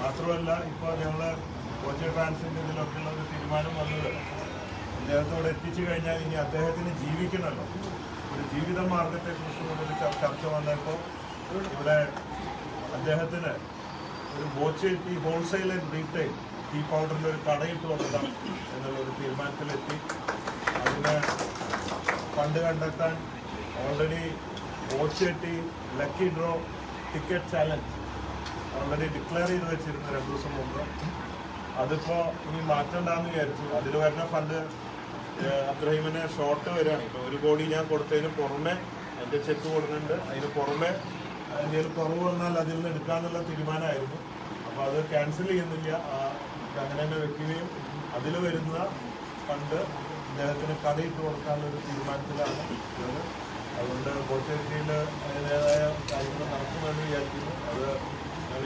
മാത്രമല്ല ഇപ്പോൾ ഞങ്ങൾ കോച്ച് ട്രാൻസിന്റെ ഇതിലൊക്കെയുള്ള ഒരു തീരുമാനം വന്നത് അദ്ദേഹത്തോട് എത്തിച്ചു കഴിഞ്ഞാൽ ഇനി അദ്ദേഹത്തിന് ജീവിക്കണമല്ലോ. ഒരു ജീവിത കൂടെ ഒരു ചർച്ച വന്നപ്പോൾ ഇവിടെ അദ്ദേഹത്തിന് ഒരു ബോച്ച് ഈ ഹോൾസെയിൽ ആൻഡ് റീറ്റെയിൽ ടീ പൗഡറിന്റെ ഒരു കടയിട്ട് കൊടുക്കാം എന്നുള്ള ഒരു തീരുമാനത്തിലെത്തി. അതിന് ഫണ്ട് കണ്ടെത്താൻ already Boche tea lucky draw ticket challenge already declare ചെയ്ത് വെച്ചിരുന്നു രണ്ട് ദിവസം മുമ്പ്. അതിപ്പോൾ ഇനി മാറ്റണ്ടെന്ന് വിചാരിച്ചു. അതിൽ വരുന്ന ഫണ്ട് അബ്രഹീമിന് ഷോർട്ട് വരികയാണ് ഇപ്പോൾ ഒരു കോടി ഞാൻ കൊടുത്തതിന് പുറമെ എന്റെ ചെക്ക് കൊടുക്കുന്നുണ്ട്. അതിന് പുറമെ എന്തെങ്കിലും കുറവ് വന്നാൽ അതിൽ നിന്ന് എടുക്കാന്നുള്ള തീരുമാനമായിരുന്നു. അപ്പോൾ അത് ക്യാൻസൽ ചെയ്യുന്നില്ല. അങ്ങനെ തന്നെ വെക്കുകയും അതിൽ വരുന്ന ഫണ്ട് അദ്ദേഹത്തിന് കടയിട്ട് കൊടുക്കാനുള്ള ഒരു തീരുമാനത്തിലാണ് അതുകൊണ്ട് കോട്ടയത്തിൽ അതിന്റെതായ കാര്യങ്ങൾ നടക്കുമെന്ന് വിചാരിക്കുന്നു. അത്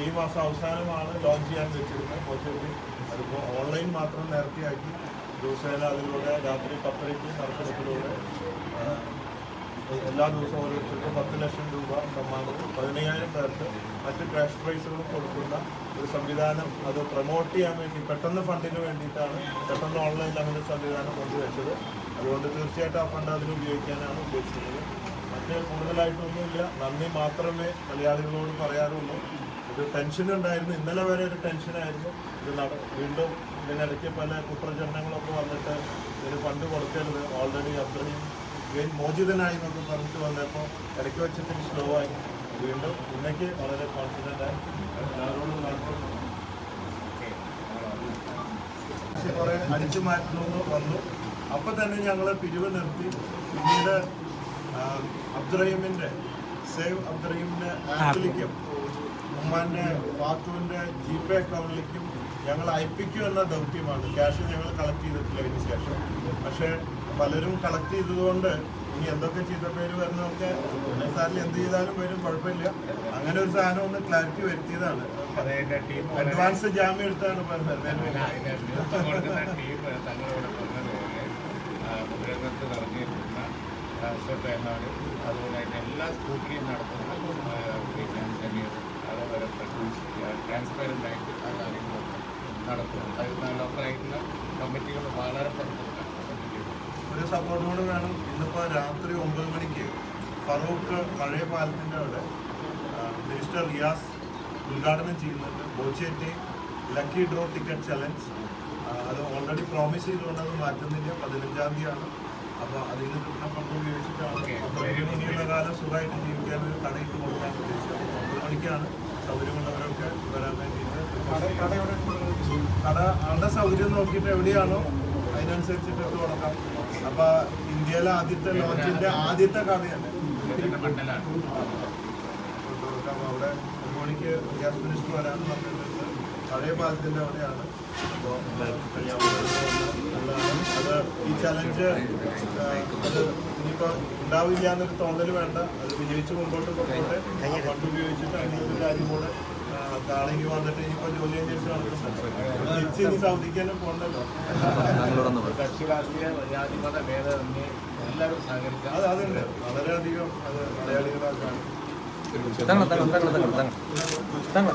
ഈ മാസം അവസാനമാണ് ലോഞ്ച് ചെയ്യാൻ വെച്ചിരുന്നത്. പോസ്റ്റ് അതിപ്പോൾ ഓൺലൈൻ മാത്രം നേരത്തെയാക്കി ദിവസേന അതിലൂടെ രാത്രി പത്തരയ്ക്ക് നറുക്കെടുപ്പിലൂടെ എല്ലാ ദിവസവും ഓരോരുത്തർക്കും പത്ത് ലക്ഷം രൂപ സമ്മാനവും പതിനയ്യായിരം പേർക്ക് മറ്റ് ക്യാഷ് പ്രൈസുകളും കൊടുക്കുന്ന ഒരു സംവിധാനം അത് പ്രൊമോട്ട് ചെയ്യാൻ വേണ്ടി പെട്ടെന്ന് ഫണ്ടിന് വേണ്ടിയിട്ടാണ് പെട്ടെന്ന് ഓൺലൈനിൽ അങ്ങനെ സംവിധാനം കൊണ്ടുവച്ചത്. അതുകൊണ്ട് തീർച്ചയായിട്ടും ആ ഫണ്ട് അതിന് ഉപയോഗിക്കാനാണ് ഉദ്ദേശിക്കുന്നത്. മറ്റ് കൂടുതലായിട്ടൊന്നുമില്ല. നന്ദി മാത്രമേ മലയാളികളോട് പറയാറുള്ളൂ. ഒരു ടെൻഷൻ ഉണ്ടായിരുന്നു. ഇന്നലെ വരെ ഒരു ടെൻഷനായിരുന്നു ഇത് നട വീണ്ടും ഇതിനിടയ്ക്ക് പല കുപ്രചരണങ്ങളൊക്കെ വന്നിട്ട് ഇതിന് ഫണ്ട് കൊടുക്കരുത്. ഓൾറെഡി അത്രയും ഗെയിൻ മോചിതനായി എന്നൊക്കെ പറഞ്ഞിട്ട് വന്നപ്പോൾ ഇടയ്ക്ക് വെച്ചിട്ട് സ്ലോ ആയി. വീണ്ടും ഇന്നേക്ക് വളരെ കോൺഫിഡന്റ് ആയി. എല്ലാവരോടും കുറെ അടിച്ചു മാറ്റണമെന്ന് വന്നു. അപ്പൊ തന്നെ ഞങ്ങൾ പിരിവ് നിർത്തി. പിന്നീട് ആ, അബ്ദുറഹീമിന്റെ സേവ് അബ്ദുറഹീമിന്റെ ആപ്പിലേക്കും ഉമ്മാന്റെ വാത്തുവിന്റെ ജി പേ അക്കൗണ്ടിലേക്കും ഞങ്ങൾ അയപ്പിക്കും എന്ന ദൗത്യമാണ്. ക്യാഷ് ഞങ്ങൾ കളക്ട് ചെയ്തിട്ടില്ല അതിന് ശേഷം. പക്ഷേ പലരും കളക്ട് ചെയ്തതുകൊണ്ട് ഇനി എന്തൊക്കെ ചീത്ത പേര് വരുന്നതൊക്കെ സാറിൽ എന്ത് ചെയ്താലും വരും കുഴപ്പമില്ല. അങ്ങനെ ഒരു സാധനം ഒന്ന് ക്ലാരിറ്റി വരുത്തിയതാണ്. അഡ്വാൻസ് ജാമ്യം എടുത്താണ് പറഞ്ഞത്. ടീം തങ്ങളോട് പറഞ്ഞതുപോലെ എന്നാണ് അതുപോലെ തന്നെ എല്ലാ സ്കൂട്ടറിയും നടത്തുന്ന അതുപോലെ ട്രാൻസ്പെറന്റ് ആയിട്ട് ആ കാര്യങ്ങളൊക്കെ നടത്തും അത് ലോക്കലായിട്ടുള്ള കമ്മിറ്റികൾ വളരെ പ്രവർത്തിക്കുന്ന ഒരു സപ്പോർട്ട് കൂടെ വേണം. ഇന്നിപ്പോൾ രാത്രി ഒമ്പത് മണിക്ക് ഫറൂഖ് പഴയ പാലത്തിന്റെ അവിടെ മിനിസ്റ്റർ റിയാസ് ഉദ്ഘാടനം ചെയ്യുന്നുണ്ട്. Boche tea lucky draw ticket challenge. അത് ഓൾറെഡി പ്രോമിസ് ചെയ്തുകൊണ്ട് അത് മാറ്റുന്നില്ല. പതിനഞ്ചാം തീയതിയാണ് അപ്പോൾ അതിൽ നിന്ന് കിട്ടുന്ന ഫണ്ട് ഇനിയുള്ള കാലം സുഖമായിട്ട് ജീവിക്കാൻ ഒരു കടയിട്ട് കൊടുക്കാൻ ഉദ്ദേശിച്ചത്. ഒമ്പത് മണിക്കാണ് സൗകര്യമുള്ളവരൊക്കെ വരാൻ വേണ്ടിയിട്ട് കട ആളുടെ സൗകര്യം നോക്കിയിട്ട് എവിടെയാണോ അതിനനുസരിച്ചിട്ട് ഇട്ട് കൊടുക്കാം. അപ്പൊ ഇന്ത്യയിലെ ആദ്യത്തെ ലോഞ്ചിന്റെ ആദ്യത്തെ കടയാണ്. അവിടെ ഒരു മണിക്ക് ഗ്യാസ് മിനിസ്റ്റർ വരാമെന്ന് പറഞ്ഞിട്ടുണ്ട് പഴയ പാലത്തിന്റെ അവിടെയാണ്. അപ്പോൾ അത് ഈ ചലഞ്ച് അത് ഇനിയിപ്പോൾ ഉണ്ടാവില്ല എന്നൊരു തോന്നൽ വേണ്ട. അത് വിജയിച്ച് മുമ്പോട്ട് കൊണ്ടുപോട്ടെ ഫണ്ട് ഉപയോഗിച്ചിട്ട് അങ്ങനെ ഒരു കാര്യം കൂടെ നാളേക്ക് വന്നിട്ട് ഇനിയിപ്പോൾ ജോലി അന്വേഷിച്ച് നടക്കുന്നുണ്ട് തിരിച്ച് ഇനി സൗദിക്ക് തന്നെ പോകണ്ടല്ലോ കക്ഷി രാഷ്ട്രീയ ജാതിമത ഭേദമന്യേ എല്ലാവരും സഹകരിക്കാം. അത് അതുണ്ട്. വളരെയധികം അത് മലയാളികളാക്കാണ് തങ്ങൾ തങ്ങൾ തങ്ങൾ തങ്ങൾ തങ്ങൾ തങ്ങൾ